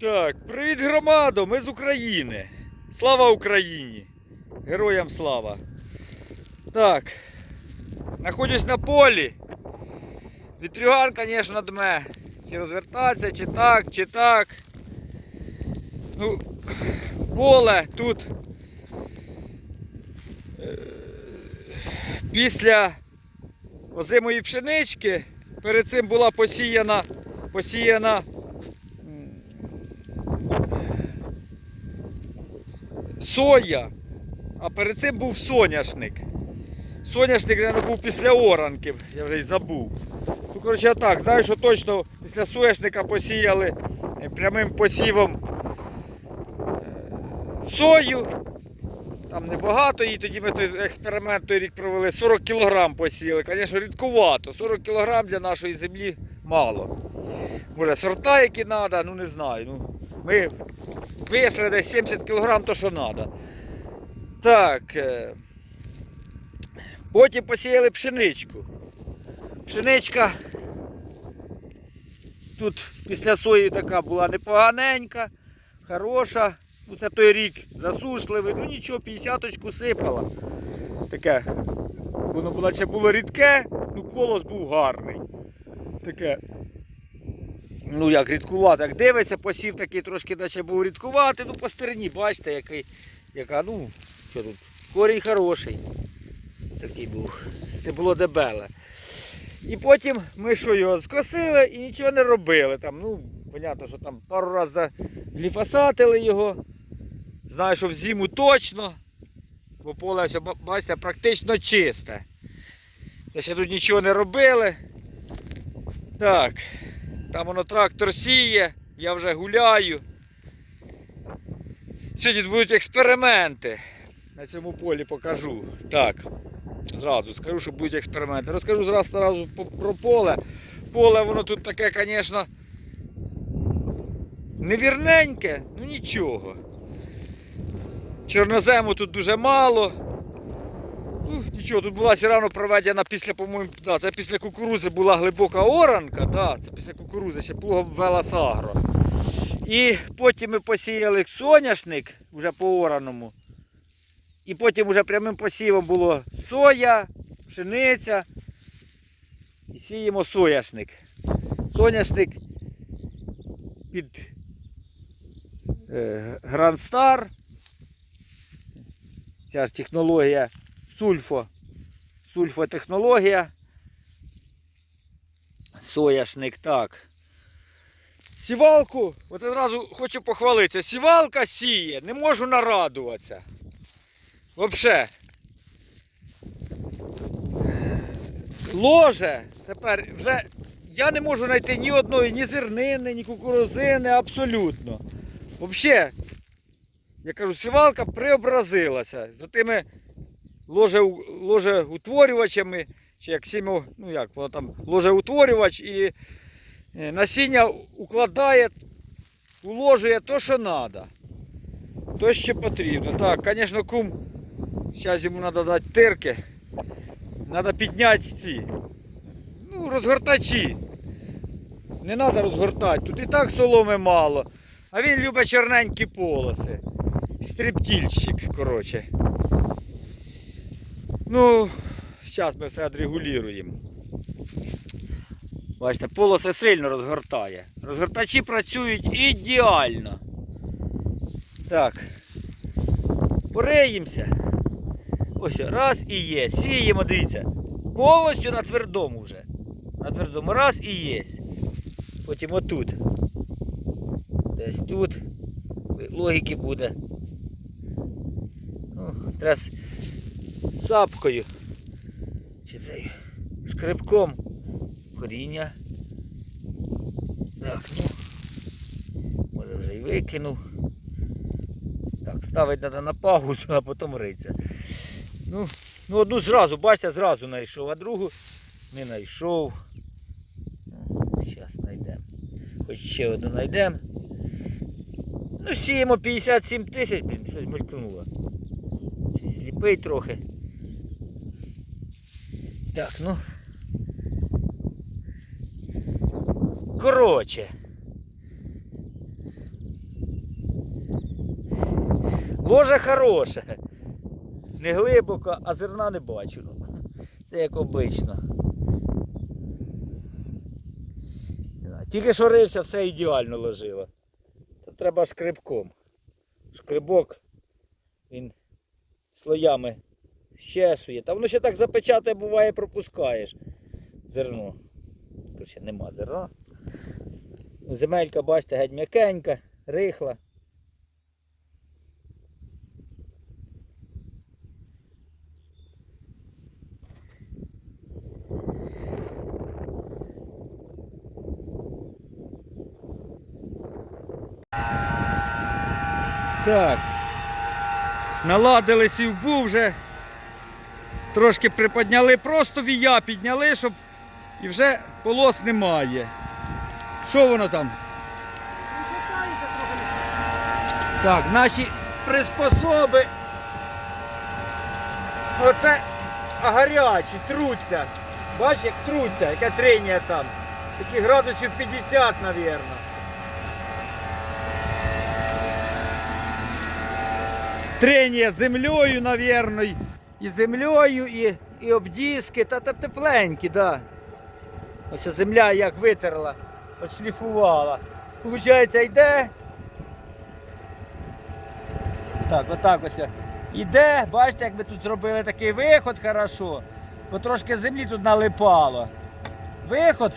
Так, привіт громадо, ми з України. Слава Україні! Героям слава! Так, знаходжусь на полі. Вітрюган, звісно, дме. Чи розвертатися, чи так, чи так. Ну, поле тут е, після озимої пшенички перед цим була посіяна, посіяна соя, а перед цим був соняшник. Соняшник, мабуть, був після оранки, я вже й забув. Ну, коротше, так, знаю, що точно після соняшника посіяли е, прямим посівом е, сою. Там небагато її, тоді ми той експеримент той рік провели. 40 кг посіяли. Звісно, рідкувато. 40 кг для нашої землі мало. Може, сорта, які треба, ну не знаю. Ну, ми вияснили десь 70 кг, то що треба. Так. е, Потім посіяли пшеничку. Пшеничка тут після сої така була непоганенька, хороша. Ну, це той рік засушливий, ну нічого, 50-очку сипала. Таке. Воно було, ще було рідке, ну колос був гарний. Таке. Ну як рідкувати, як дивиться, посів такий трошки наче був рідкувати, ну по стерні, бачите, який, яка, ну, що тут, корінь хороший. Такий був. Стебло дебеле. І потім ми що його скосили і нічого не робили. Там, ну, понятно, що там пару разів загліфосатили його. Знаю, що в зиму точно. Бо поле, бачите, практично чисте. Це ще тут нічого не робили. Так, там воно трактор сіє, я вже гуляю. Сьогодні будуть експерименти. На цьому полі покажу. Так, зразу скажу, що будуть експерименти. Розкажу зразу, зразу про поле. Поле воно тут таке, звісно, невірненьке, ну нічого. Чорнозему тут дуже мало. Нічого, тут була все одно проведена після, по-моєму, да, це після кукурузи була глибока оранка, да, це після кукурузи ще плугом вела сагро. І потім ми посіяли соняшник вже по ораному. І потім вже прямим посівом було соя, пшениця. І сіємо соняшник. Соняшник під е, Star. Ця ж технологія сульфо. Сульфотехнологія. Сояшник, так. Сівалку, от одразу хочу похвалитися. Сівалка сіє, не можу нарадуватися. Вообще. Ложе. Тепер вже я не можу знайти ні одної, ні зернини, ні кукурузини, абсолютно. Взагалі, я кажу, сівалка преобразилася за тими ложеутворювачами, чи як сімо, ну як воно там, ложеутворювач і е, насіння укладає, уложує то, що треба. То, що потрібно. Так, звісно, кум, зараз йому треба дати тирки. Треба підняти ці. Ну, розгортачі. Не треба розгортати. Тут і так соломи мало. А він любить чорненькі полоси. Стриптільщик, коротше. Ну, зараз ми все відрегулюємо. Бачите, полоси сильно розгортає. Розгортачі працюють ідеально. Так. Пориємося. Ось раз і є. Сіємо, дивіться. Повністю на твердому вже. На твердому раз і є. Потім отут. Десь тут. Логіки буде. Ну, треба сапкою. Чи цей шкребком. Коріння. Так, ну. Може вже й викинув. Так, ставить треба на паузу, а потім риться. Ну, ну одну зразу, бачите, зразу знайшов, а другу не знайшов. Зараз знайдемо. Хоч ще одну знайдемо. Ну, сіємо 57 тисяч, блін, щось мелькнуло. Ще сліпий трохи. Так, ну. Коротше. Ложа хороша. Не глибоко, а зерна не бачу. Це як обично. Тільки що рився, все ідеально ложило. Та треба шкребком. Шкрибок, він слоями щесує. Та воно ще так запечатає, буває, пропускаєш зерно. Тут ще нема зерна. Земелька, бачите, геть м'якенька, рихла. Так. Наладили сівбу вже. Трошки приподняли, просто вія підняли, щоб і вже полос немає. Що воно там? Так, наші приспособи. Оце гарячі, труться. Бачиш, як труться, яке трення там. Такі градусів 50, мабуть. Трення землею, навірно, і- землею, і, і обдіски, та, та тепленькі, да. Ось земля як витерла, отшліфувала. Получається, йде. Так, отак ось. Іде, бачите, як ми тут зробили такий виход хорошо, бо трошки землі тут налипало. Виход,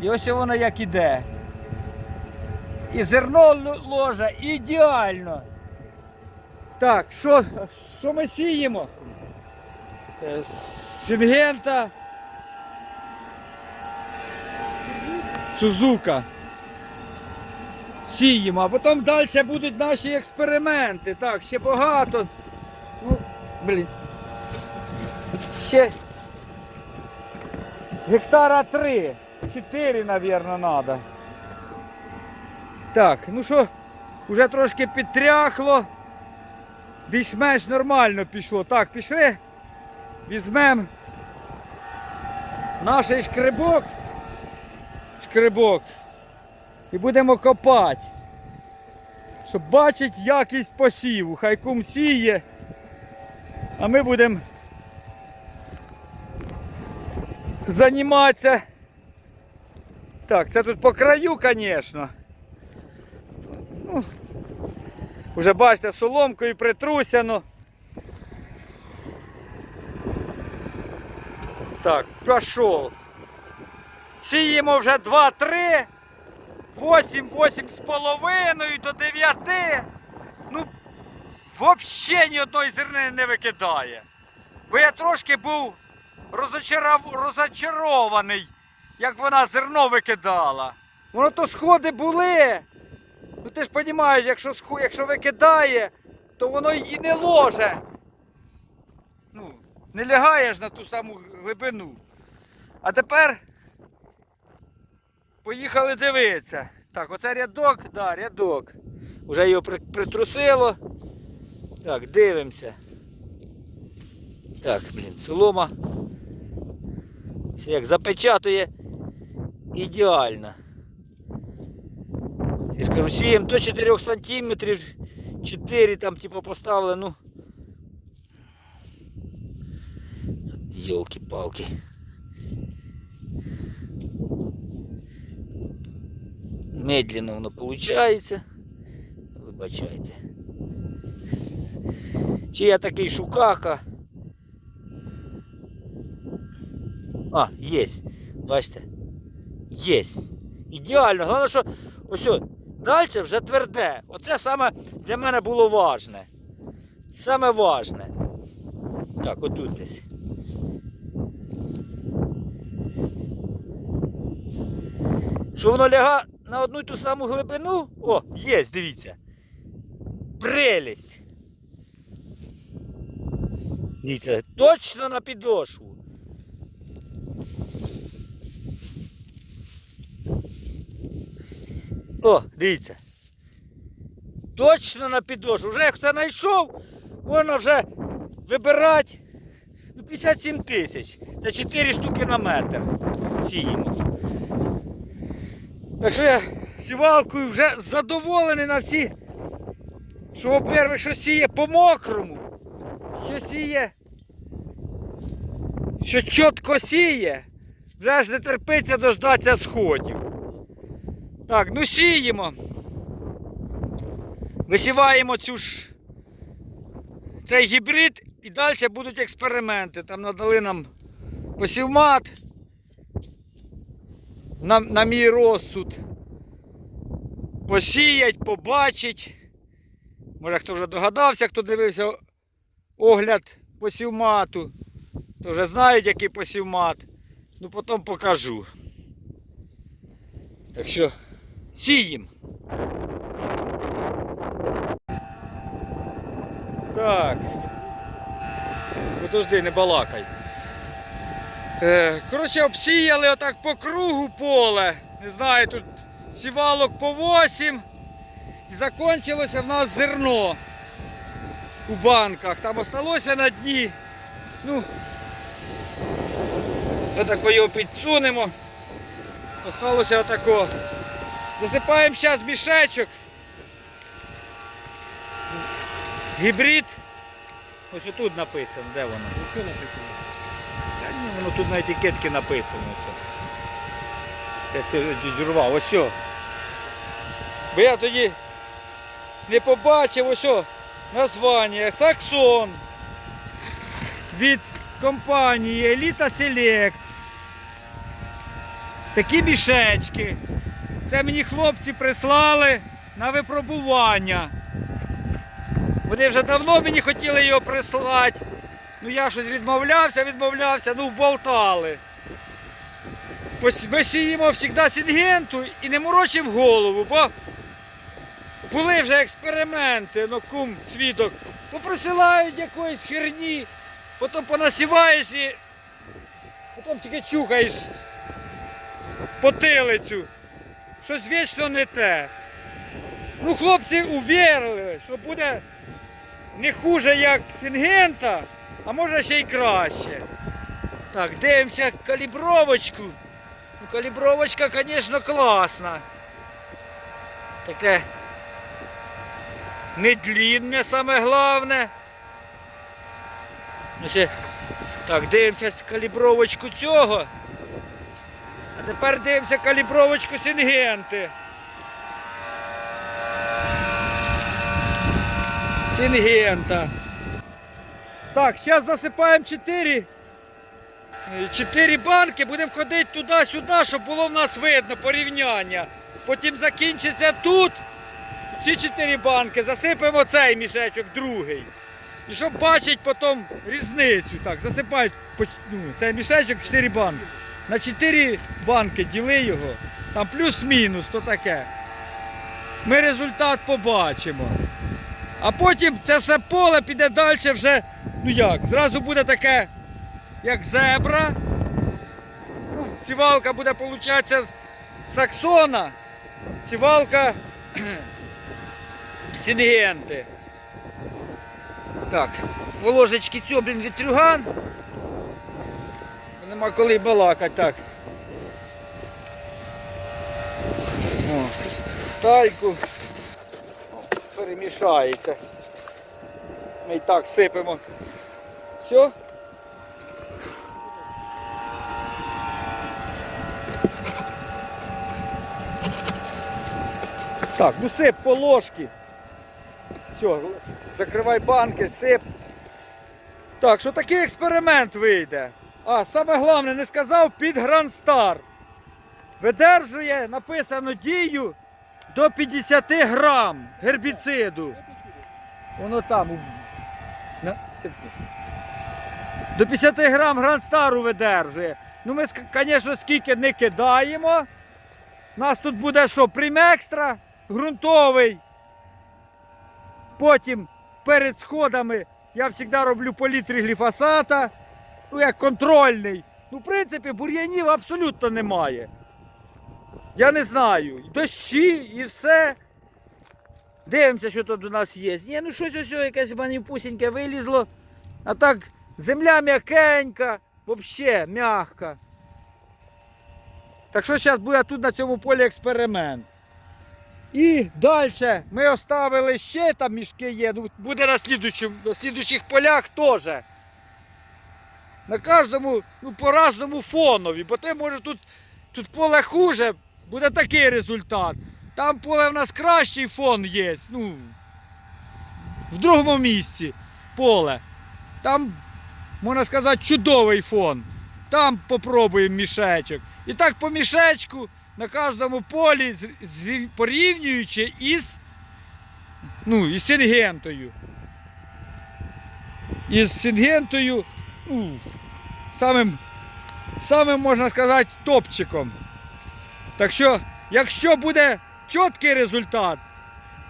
і ось воно як іде. І зерно ложа ідеально. Так, що ми сіємо? Е, Сінгента. Сузука. Сіємо, а потім далі будуть наші експерименти. Так, ще багато. Ну, блін. Ще гектара три. Чотири, мабуть, треба. Так, ну що, вже трошки підтряхло. Більш-менш нормально пішло. Так, пішли. Візьмемо наш шкребок. Шкребок. І будемо копати. Щоб бачити якість посіву. Хай кум сіє. А ми будемо займатися. Так, це тут по краю, звісно. Ну, Уже бачите, соломкою притрусяно. Так, пішов. Сіємо вже 2-3, 8, 8 з половиною до 9. Ну, взагалі ні одної зерни не викидає. Бо я трошки був розочаров... розочарований, як вона зерно викидала. Воно то сходи були. Ну ти ж розумієш, якщо, якщо викидає, то воно і не ложе. Ну, не лягаєш на ту саму глибину. А тепер поїхали дивитися. Так, оце рядок, да, рядок. Уже його притрусило. Так, дивимося. Так, блін, солома. Все як запечатує ідеально. Я ж кажу, сієм до 4 сантиметрів, 4 там типу поставили, ну. Йолки-палки. Медленно воно получається. Вибачайте. Чи я такий шукака? А, є. Бачите? Є. Ідеально. Головне, що ось далі вже тверде. Оце саме для мене було важне. Саме важне. Так, отут десь. Що воно ляга на одну й ту саму глибину? О, є, дивіться. Прелість. Дивіться, точно на підошву. О, дивіться. Точно на підошву. Вже як це знайшов, можна вже вибирати. Ну, 57 тисяч. Це 4 штуки на метр. Сіємо. Так що я сівалкою вже задоволений на всі що, во-первых, що сіє по мокрому, що сіє, що чітко сіє, вже ж не терпиться дождатися сходів. Так, ну сіємо. Висіваємо цю ж цей гібрид і далі будуть експерименти. Там надали нам посівмат на, на мій розсуд. Посіять, побачить. Може хто вже догадався, хто дивився огляд посівмату, то вже знають, який посівмат. Ну потім покажу. Так що сіємо. Так. Подожди, не балакай. Е, коротше, обсіяли отак по кругу поле. Не знаю, тут сівалок по 8. І закончилося в нас зерно у банках. Там осталося на дні. Ну, отако його підсунемо. Осталося отако. Засипаємо зараз мішечок. Гібрид. Ось отут написано, де воно? Що написано? Воно тут на етикетці написано. Я ж дюрвав, ось. Бо я тоді не побачив ось названня Саксон від компанії Еліта Селект. Такі мішечки. Це мені хлопці прислали на випробування. Вони вже давно мені хотіли його прислати. Ну я щось відмовлявся, відмовлявся, ну вболтали. Ми сіємо завжди сінгенту і не морочимо голову, бо були вже експерименти, ну кум свідок, поприсилають якоїсь херні, потім понасіваєш і потім тільки чухаєш потилицю. Щось вічно не те. Ну, хлопці увірили, що буде не хуже, як Сінгента, а може ще й краще. Так, дивимося калібровочку. Ну, калібровочка, звісно, класна. Таке не длінне, саме головне. Ну. Так, дивимося калібровочку цього. А тепер дивимося калібровочку Сінгенти. Сінгента. Так, зараз засипаємо 4. 4 банки, будемо ходити туди-сюди, щоб було в нас видно порівняння. Потім закінчиться тут. Ці 4 банки, засипемо цей мішечок, другий. І щоб бачити потім різницю. Так, засипають ну, цей мішечок 4 банки. На 4 банки діли його. Там плюс-мінус, то таке. Ми результат побачимо. А потім це все поле піде далі вже, ну як, зразу буде таке, як зебра. Ну, сівалка буде, виходить, з саксона, сівалка сінгенти. Так, по ложечки цього, блін, вітрюган. Нема коли балакати, так. О, тайку перемішається. Ми і так сипемо. Все? Так, ну сип по ложки. Все, закривай банки, сип. Так, що такий експеримент вийде. А, саме головне, не сказав під Грандстар. Видержує, написано дію до 50 грам гербіциду. Воно там. На... До 50 грам грандстару видержує. Ну ми, звісно, скільки не кидаємо. У нас тут буде що? Примекстра, ґрунтовий. Потім перед сходами я завжди роблю по літрі гліфосата. Ну, як контрольний. Ну, в принципі, бур'янів абсолютно немає. Я не знаю. І Дощі і все. Дивимося, що тут у нас є. Ні, ну щось ось якесь маніпусіньке вилізло. А так, земля м'якенька, взагалі м'ягка. Так що зараз буде тут на цьому полі експеримент. І далі ми оставили ще там мішки є. Ну, буде на, слідуючих полях теж. На кожному, ну, по разному фонові, бо ти може тут, тут поле хуже, буде такий результат. Там поле в нас кращий фон є. Ну, в другому місці поле. Там, можна сказати, чудовий фон. Там попробуємо мішечок. І так по мішечку на кожному полі порівнюючи із, ну, із сингентою. Із сингентою, ну, самим, самим, можна сказати, топчиком. Так що, якщо буде чіткий результат,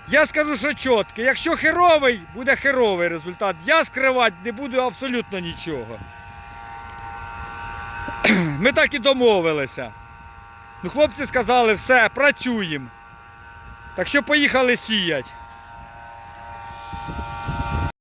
я скажу, що чітко, Якщо херовий, буде херовий результат. Я скривати не буду абсолютно нічого. Ми так і домовилися. Ну, хлопці сказали, все, працюємо. Так що поїхали сіять.